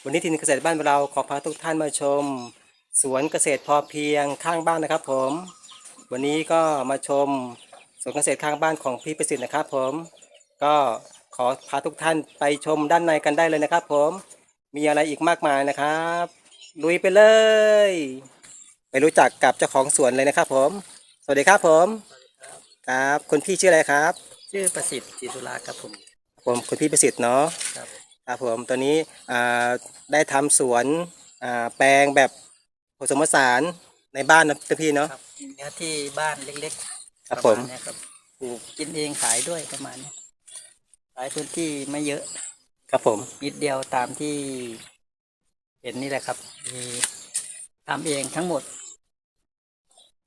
ครับวันนี้ทีมเกษตรบ้านเราขอพาทุกท่านมาชม สวนเกษตรพอเพียงข้างบ้านนะครับ ผม วันนี้ก็มาชมสวนเกษตรข้างบ้านของพี่ประสิทธิ์นะครับ ผม ก็ขอพาทุกท่านไปชมด้านในกันได้เลยนะครับ ผม มีอะไรอีกมากมายนะครับ ลุยไปเลย ไปรู้จักกับเจ้าของสวนเลยนะครับ ผม สวัสดีครับผมครับคุณพี่ชื่ออะไรครับ ชื่อประสิทธิ์จิตุลาครับผมผมคุณพี่ประสิทธิ์เนาะครับ ครับผมตอนนี้อ่าได้ทำสวนอ่าแปลงแบบผสมผสานในบ้านนะพี่เนาะครับเนื้อที่บ้านเล็กๆครับปะาณผมเนี้ยครับปลูกกินเองขายด้วยประมาณเนี้ยขายพื้นที่ไม่เยอะ ครับผมนิดเดียวตามที่ เห็นนี่แหละครับ มีทำเองทั้งหมด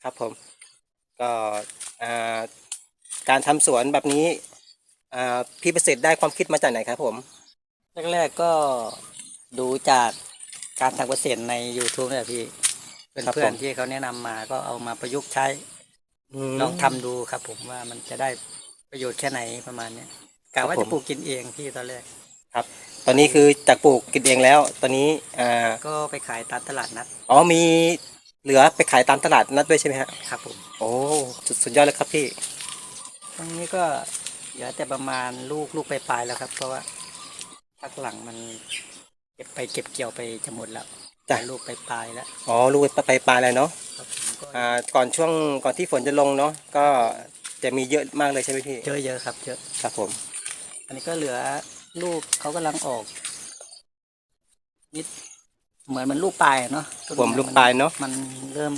ครับผม ก็อ่าการทำสวนแบบนี้อ่าพี่ประสิทธิ์ได้ความคิดมาจากไหนครับผม แรกๆก็ดูจากการทำเกษตรใน YouTube เนี่ยพี่เพื่อนๆที่เขาแนะนำมาก็เอามาประยุกต์ใช้ ม ลองทำดูครับผมว่ามันจะได้ประโยชน์แค่ไหนประมาณเนี้ยกะว่าครับผมจะปลูกกินเองพี่ตอนแรกครับตอนนี้คือจากปลูกกินเองแล้ว ตอนนี้อ่าก็ไปขายตามตลาดนัดอ๋อมีเหลือไปขายตามตลาดนัดด้วยใช่ไหมฮะครับผม โอ้สุดสุดยอดเลยครับพี่ตรงนี้ก็เหลือแต่ประมาณลูกลูกปลายๆแล้วครับ เพราะว่า พักหลังมันเก็บไปเก็บเกี่ยวไปจะหมดแล้วจ้ะ ลูกปลายๆแล้วอ๋อลูกไปปลายๆเลยเนาะครับผมก็อ่าก่อนช่วงก่อนที่ฝนจะลงเนาะก็จะมีเยอะมากเลยใช่ไหมพี่เยอะเยอะครับเยอะ ครับผมอันนี้ก็เหลือลูกเขากำลังออกนิดเหมือนมันลูกปลายอะเนาะต้นผมไลูกปลายเนาะมันเริ่ม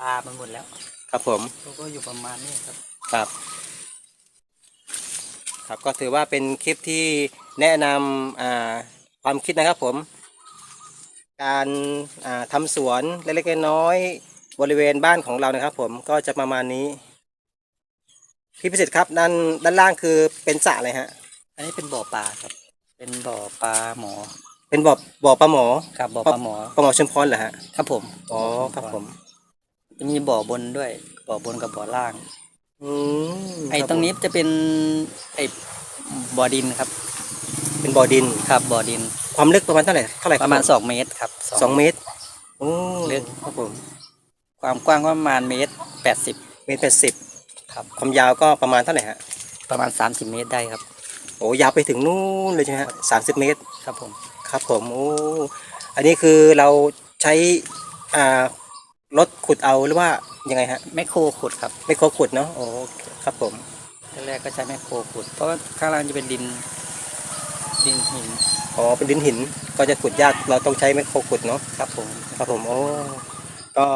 ลามันหมดแล้วครับผมเขาก็อยู่ประมาณนี้ครับ ครับ ครับก็ถือว่าเป็นคลิปที่แนะนำอ่าความคิดนะครับผม การอ่าทำสวนเล็กๆน้อยๆบริเวณบ้านของเรานะครับ ผมก็จะประมาณนี้พี่พิสิทธิ์ครับด้านด้านล่างคือเป็นสระอะไรฮะ อันนี้เป็นบ่อปลาครับ เป็นบ่อปลาหมอ เป็นบ่อบ่อปลาหมอครับบ่อปลาหมอปลาหมอชุมพรเหรอฮะครับผมอ๋อครับผม จะมีบ่อบนด้วยบ่อบนกับบ่อล่างอืม ไอ้คบตรงนี้จะเป็นไอ้บ่อดินครับ เป็นบ่อดินครับบ่อดิน ความลึกประมาณเท่าไหร่เท่าไหร่คปบระมาณผสองเมตรครับสองเมตรโอ้ลึกครับผมความกว้างก็ประมาณเมตรแปดสิบเมตรแปดสิบครับความยาวก็ประมาณเท่าไหร่ฮะประมาณสามสิบเมตรได้ครับ โอ้ยาวไปถึงนู่นเลยใช่ไหมฮะสามสิบเมตร ครับผม ครับผมโอ้อันนี้คือเราใช้อ่า รถขุดเอาหรือว่ายังไงฮะแมคโครขุดครับไม่โครขุดเนาะโอ้ครับผมแรกๆก็ใช้แมคโครขุด เพราะว่าข้างล่างจะเป็นดิน ดินหินอ๋อเป็นดินหินก็จะขุดยากเราต้องใช้ไมคโครขุดเนาะครับผมครับผมโอ้ก็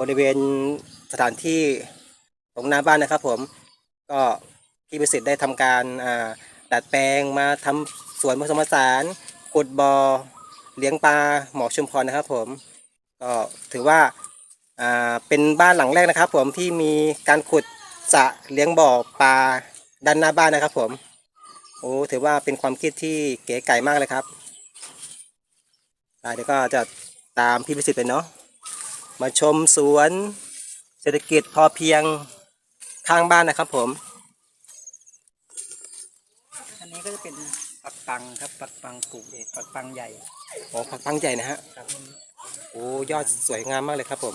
บริเวณสถานที่ตรงหน้าบ้านนะครับ ผมก็พี่ประสิทธิ์ได้ทำการอ่าดัดแปลงมาทำสวนผสมผสานขุดบอ่อเลี้ยงปลาหมอชุมพรนะครับผม ก็ถือว่าอ่าเป็นบ้านหลังแรกนะครับ ผมที่มีการขุดสระเลี้ยงบ่อปลาด้านหน้าบ้านนะครับ ผมโอ้ถือว่าเป็นความคิดที่เก๋ไก่มากเลยครับอ่าเดี๋ยวก็จะตามพี่พิสิทธิ์ไปเนาะมาชมสวนเศรษฐกิจพอเพียงข้างบ้านนะครับ ผมอันนี้ก็จะเป็นปักปังครับปักปังปลูกเองปักปังใหญ่โอ้ผักปังใหญ่นะฮะครับ โอ้ยอดสวยงามมากเลยครับผม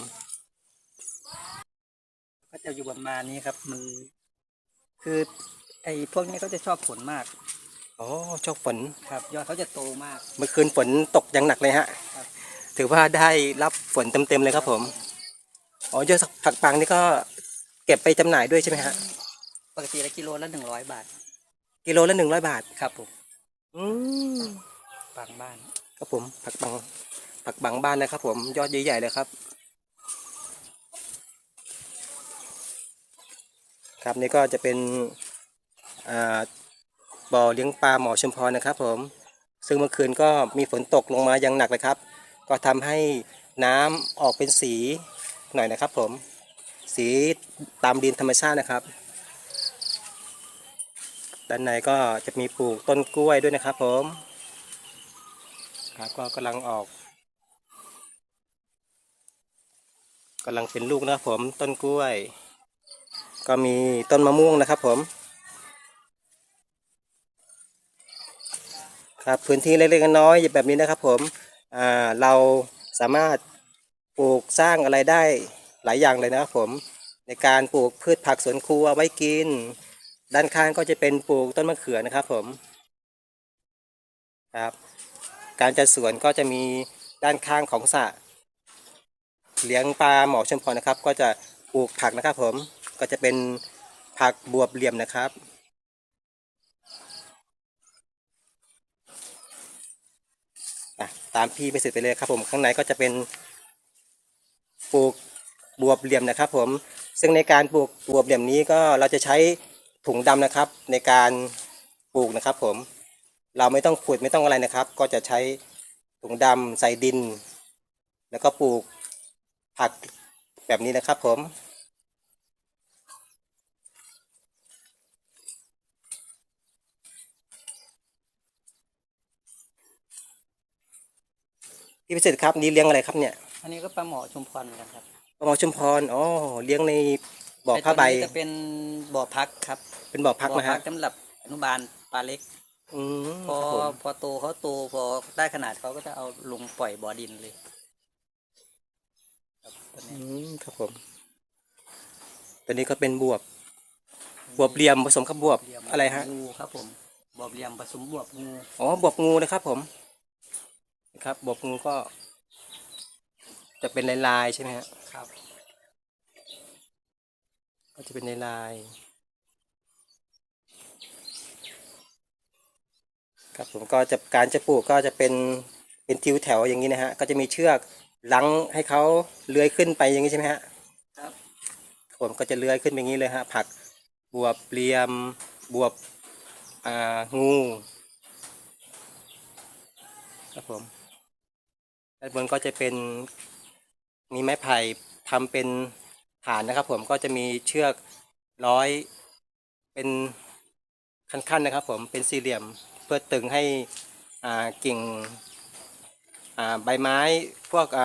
ก็จะอยู่ประมาณนี้ครับ มันคือ ไอ้พวกนี้เขาจะชอบฝนมากอ๋อโชคฝนครับ ยอดเขาจะโตมาก เมื่อคืนฝนตกอย่างหนักเลยฮะครับ ถือว่าได้รับฝนเต็มๆเลยครับผม อ๋อยอดผักปังนี่ก็เก็บไปจำหน่ายด้วยใช่ไหมฮะ ปกติละกิโลละหนึ่งร้อยบาท กิโลละหนึ่งร้อยบาท ครับผมอืมปังบ้าน ครับผมผักบัง ผักบังบ้านนะครับ ผมยอดใหญ่ๆเลยครับ ครับนี่ก็จะเป็นบ่อเลี้ยงปลาหมอชุมพรนะครับ ผม ซึ่งเมื่อคืนก็มีฝนตกลงมาอย่างหนักเลยครับ ก็ทำให้น้ำออกเป็นสีหน่อยนะครับ ผม สีตามดินธรรมชาตินะครับด้านในก็จะมีปลูกต้นกล้วยด้วยนะครับผม ครับก็กำลังออก กำลังเป็นลูกนะครับผมต้นกล้วย ก็มีต้นมะม่วงนะครับผม ครับพื้นที่เล็กๆน้อยๆแบบนี้นะครับผมเราสามารถปลูกสร้างอะไรได้หลายอย่างเลยนะครับผม ในการปลูกพืชผักสวนครัวไว้กิน ด้านข้างก็จะเป็นปลูกต้นมะเขือนะครับผมครับ การจัดสวนก็จะมีด้านข้างของสระ เลี้ยงปลาหมอชมพรนะครับ ก็จะปลูกผักนะครับ ผมก็จะเป็นผักบวบเหลี่ยมนะครับ ตามพี่ไปสิทธิ์ไปเลยครับ ผมข้างในก็จะเป็นปลูกบวบเหลี่ยมนะครับ ผม ซึ่งในการปลูกบวบเหลี่ยมนี้ก็เราจะใช้ถุงดำนะครับ ในการปลูกนะครับ ผม เราไม่ต้องขุดไม่ต้องอะไรนะครับ ก็จะใช้ถุงดำใส่ดิน แล้วก็ปลูก ผักแบบนี้นะครับผมพี่พิสิทธิ์ครับนี่เลี้ยงอะไรครับเนี่ย อันนี้ก็ปลาหมอชุมพรเหมือนกันครับปลาหมอชุมพรอ๋อเลี้ยงในบ่อผ้าใบไตัวนี้จะเป็นบ่อพักครับ เป็นบ่อพักบ่อนะฮะสำหรับอนุบาลปลาเล็กอืมพอครับผมพอโตเขาโตพอได้ขนาดเขาก็จะเอาลงปล่อยบ่อดินเลยครับ ตัวอืนี้มครับผม ตัวนี้ก็เป็นบวบบวบเหลี่ยมผสมกับบวบเหลี่ยมอะไรฮะ งูครับผมบวบเหลี่ยมผสมบวบงูอ๋อบวบงูนะครับผมนะครับบวบงูก็ จะเป็นลายลายๆใช่ไหมฮะ ครับ ก็จะเป็นลายลายๆครับผมก็จะการจะปลูกก็จะเป็นเป็นทิวแถวอย่างนี้นะฮะ ก็จะมีเชือก ลังให้เขาเลื้อยขึ้นไปอย่างนี้ใช่ไหมฮะครับผมก็จะเลื้อยขึ้นไปอย่างนี้เลยฮะ ผักบวบเปลียมบวบอ่างูครับผมด้านบนก็จะเป็นมีไม้ไผ่ทำเป็นฐานนะครับ ผมก็จะมีเชือกร้อยเป็นขั้นๆนะครับ ผมเป็นสี่เหลี่ยมเพื่อตึงให้อ่ากิ่งอ่า ใบไม้พวกอ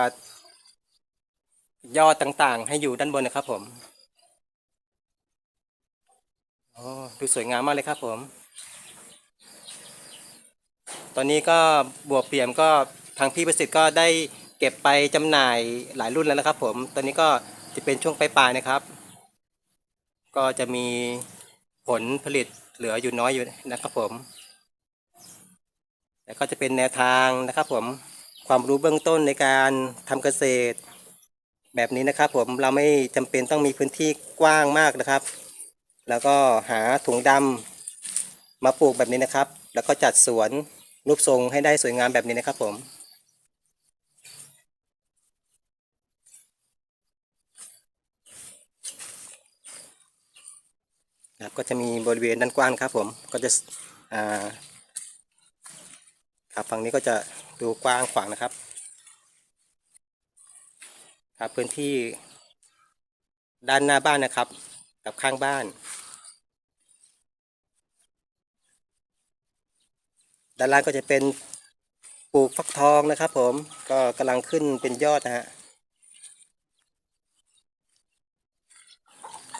ยอดต่างๆ ให้อยู่ด้านบนนะครับผมอ๋อดูสวยงามมากเลยครับผม ตอนนี้ก็บวบเปี่ยมก็ทางพี่ประสิทธิ์ก็ได้เก็บไปจำหน่ายหลายรุ่นแล้วนะครับ ผม ตอนนี้ก็จะเป็นช่วงปลายๆนะครับ ก็จะมีผลผลิตเหลืออยู่น้อยอยู่นะครับผม แล้วก็จะเป็นแนวทางนะครับผม ความรู้เบื้องต้นในการทำเกษตร แบบนี้นะครับ ผมเราไม่จำเป็นต้องมีพื้นที่กว้างมากนะครับ แล้วก็หาถุงดำมาปลูกแบบนี้นะครับ แล้วก็จัดสวนรูปทรงให้ได้สวยงามแบบนี้นะครับ ผมครับก็จะมีบริเวณด้านกว้างครับผมก็จะอ่า ครับฝั่งนี้ก็จะดูกว้างขวางนะครับ ครับพื้นที่ด้านหน้าบ้านนะครับ กับข้างบ้าน ด้านล่างก็จะเป็นปลูกฟักทองนะครับ ผมก็กำลังขึ้นเป็นยอดนะฮะ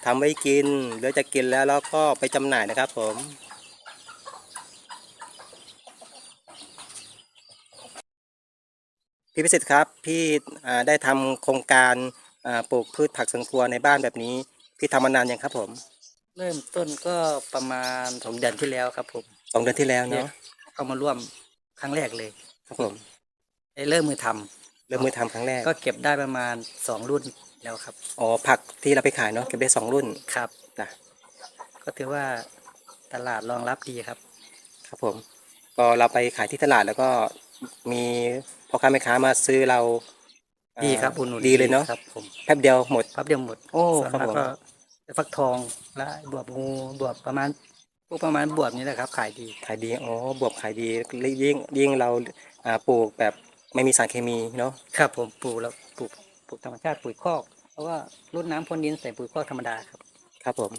ทำไว้กินหรือจะกินแล้วแล้วก็ไปจำหน่ายนะครับ ผม พี่พิสิทธิ์ครับพี่อ่าได้ทำโครงการอ่าปลูกพืชผักสวนครัวในบ้านแบบนี้ พี่ทำมานานยังครับผม เริ่มต้นก็ประมาณสองเดือนที่แล้วครับผมสองเดือนที่แล้วเนาะเข้ามาร่วมครั้งแรกเลยครับผมได้เริ่มมือทำเริ่มมือทำครั้งแรกก็เก็บได้ประมาณสองรุ่นแล้วครับอ๋อผักที่เราไปขายเนาะเก็บได้สองรุ่นครับนะก็ถือว่าตลาดรองรับดีครับ ครับผม ก็เราไปขายที่ตลาดแล้วก็มี พ่อค้าแม่ค้ามาซื้อเราอ่าดีครับอุดหนุนดีเลยเนาะครับผมแป๊บเดียวหมดพับเดียวหมด โอ้ส่วนครับมากผมก็ฟักทองและบวบงูบวบประมาณพวกประมาณบวบนี้แหละครับ ขายดีขายดีอ๋อบวบขายดียิ่งยิ่งเราอ่าปลูกแบบไม่มีสารเคมีเนาะครับ ผมปลูกแล้วปลูกปลูกธรรมชาติปุ๋ยคอกเพราะว่ารุ่นน้ำพ่นดินใส่ปุ๋ยคอกธรรมดาครับครับผม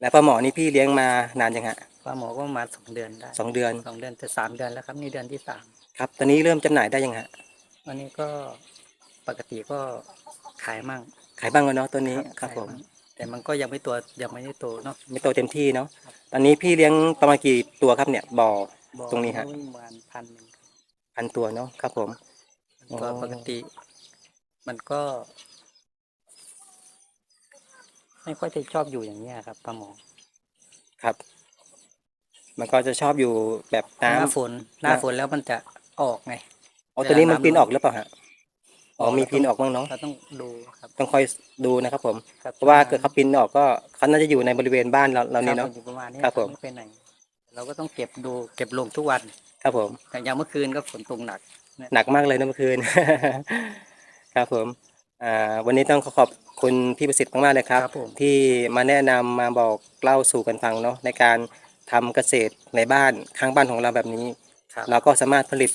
แล้วปลาหมอนี่พี่เลี้ยงมานานยังฮะปลาหมอก็ประมาณสองเดือนได้สองเดือนสองเดือนจะสามเดือนแล้วครับนี่เดือนที่สาม ครับ ตอนนี้เริ่มจำหน่ายได้ยังฮะวันนี้ก็ปกติก็ขายมั่ง ขายบ้างแล้วเนาะตัวนี้ครับขายผมมั่งแต่มันก็ยังไม่ตัวยังไม่ได้โตเนาะไม่โตเต็มที่เนาะ ตอนนี้พี่เลี้ยงประมาณกี่ตัวครับเนี่ยบ่อบ่อตรงนี้ฮะวิ่งประมาณพันหนึ่งพันตัวเนาะครับผมก็อ๋อปกติ มันก็ ไม่ค่อยจะชอบอยู่อย่างเนี้ยครับปลาหมอครับ มันก็จะชอบอยู่แบบหน้าน้ำฝนหน้าหน้าฝนแล้วมันจะ ออกไงอ๋อตัวนี้มันเวลาน้ำปีนออกหรือเปล่าฮะอ๋อออกมีแล้วปีนออกบ้างเนาะเราต้องดูครับต้องคอยดูนะครับผมครับเพราะว่าเกิดเขาปีนออกก็เขาน่าจะอยู่ในบริเวณบ้านเราเราคนี่รับเนาะอยู่ประมาณนี้ครับผมไม่ไปไหนเราก็ต้องเก็บดูเก็บลงทุกวัน ครับผมแต่อย่างเมื่อคืนก็ฝนตกหนัก หนักมากเลยนะเมื่อคืน ครับผมอ่าวันนี้ต้องขอขอบคุณพี่ประสิทธิ์มากๆเลยครับครับผมที่มาแนะนำมาบอกเล่าสู่กันฟังเนาะในการทำเกษตรในบ้านข้างบ้านของเราแบบนี้ ครับเราก็สามารถผลิต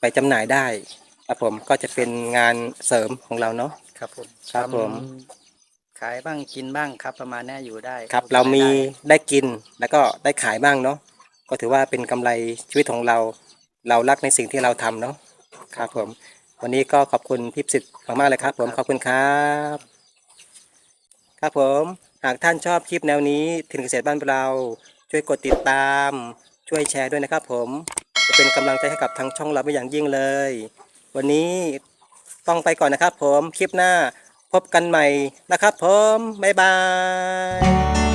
ไปจำหน่ายได้ครับผมก็จะเป็นงานเสริมของเราเนาะ ครับผมครับทำผม ขายบ้างกินบ้างครับ ประมาณเนี้ยอยู่ได้ครับก็เรามียได้ได้กินแล้วก็ได้ขายบ้างเนาะก็ถือว่าเป็นกำไรชีวิตของเรา เรารักในสิ่งที่เราทำเนาะครับผม วันนี้ก็ขอบคุณพี่ประสิทธิ์มากๆเลยครับ ผมขอบคุณครับ ครับผมหากท่านชอบคลิปแนวนี้ถิ่นเกษตรบ้านเราช่วยกดติดตาม ช่วยแชร์ด้วยนะครับผม จะเป็นกำลังใจให้กับทางช่องเราเป็นอย่างยิ่งเลย วันนี้ต้องไปก่อนนะครับ ผมคลิปหน้าพบกันใหม่นะครับ ผมบ๊ายบาย